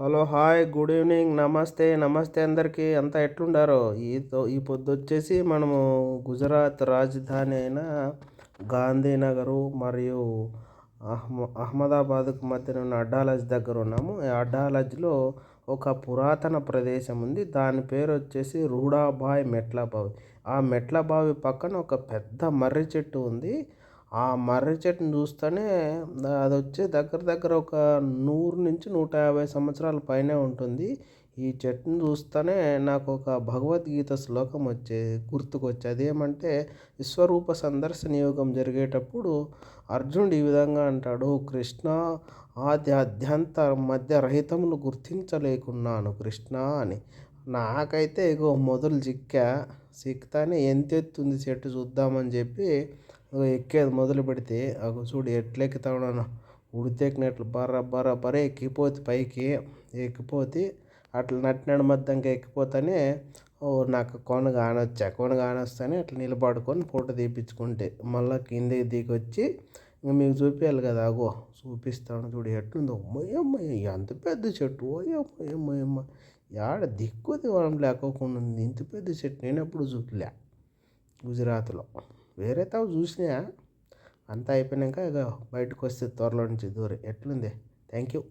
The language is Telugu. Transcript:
హలో హాయ్ గుడ్ ఈవినింగ్ నమస్తే నమస్తే అందరికీ. అంతా ఎట్లుండారో? ఈ ఈ పొద్దు వచ్చేసి మనము గుజరాత్ రాజధాని అయిన గాంధీనగరు మరియు అహ్మ అహ్మదాబాద్కు మధ్యన ఉన్న అడ్డాలజ్ దగ్గర ఉన్నాము. ఈ అడ్డాలజ్లో ఒక పురాతన ప్రదేశం ఉంది. దాని పేరు వచ్చేసి రూడాబాయ్ మెట్ల బావి ఆ మెట్ల బావి పక్కన ఒక పెద్ద మర్రి చెట్టు ఉంది. ఆ మర్రి చెట్టుని చూస్తేనే అది వచ్చి దగ్గర దగ్గర ఒక నూరు నుంచి నూట యాభై సంవత్సరాల పైనే ఉంటుంది. ఈ చెట్టుని చూస్తేనే నాకు ఒక భగవద్గీత శ్లోకం వచ్చే గుర్తుకొచ్చి అదేమంటే విశ్వరూప సందర్శన యోగం జరిగేటప్పుడు అర్జునుడు ఈ విధంగా అంటాడు కృష్ణ ఆది అధ్యంత మధ్య రహితములు గుర్తించలేకున్నాను కృష్ణ అని. నాకైతే ఇగో మొదలు చిక్కా చిక్తానే ఎంత ఎత్తుంది చెట్టు చూద్దామని చెప్పి ఎక్కేది మొదలు పెడితే అగో చూడు ఎట్లా ఎక్కుతా ఉన్నాను ఉడితెక్కినట్లు బర్ర బర్ర బర్ర ఎక్కిపోతే పైకి ఎక్కిపోతే అట్లా నట్టినాడు మధ్యంగా ఎక్కిపోతానే ఓ నాకు కొన కానొచ్చా కొన కానొస్తానే అట్లా నిలబడుకొని ఫోటో తీపించుకుంటే మళ్ళీ కిందకి దిగొచ్చి ఇంక మీకు చూపించాలి కదా అగో చూపిస్తాను చూడు ఎట్లుందో. అమ్మయ్యమ్మ ఎంత పెద్ద చెట్టు. ఓయమ్మయ్యమ్మ యాడ దిక్కు దివడం లేకోకుండా ఉంది. ఇంత పెద్ద చెట్టు నేను ఎప్పుడు చూడలే గుజరాత్లో. వేరే తావు చూసినా అంతా అయిపోయినాక ఇక బయటకు వస్తే త్వరలో నుంచి దూరం. ఎట్లుంది? Thank you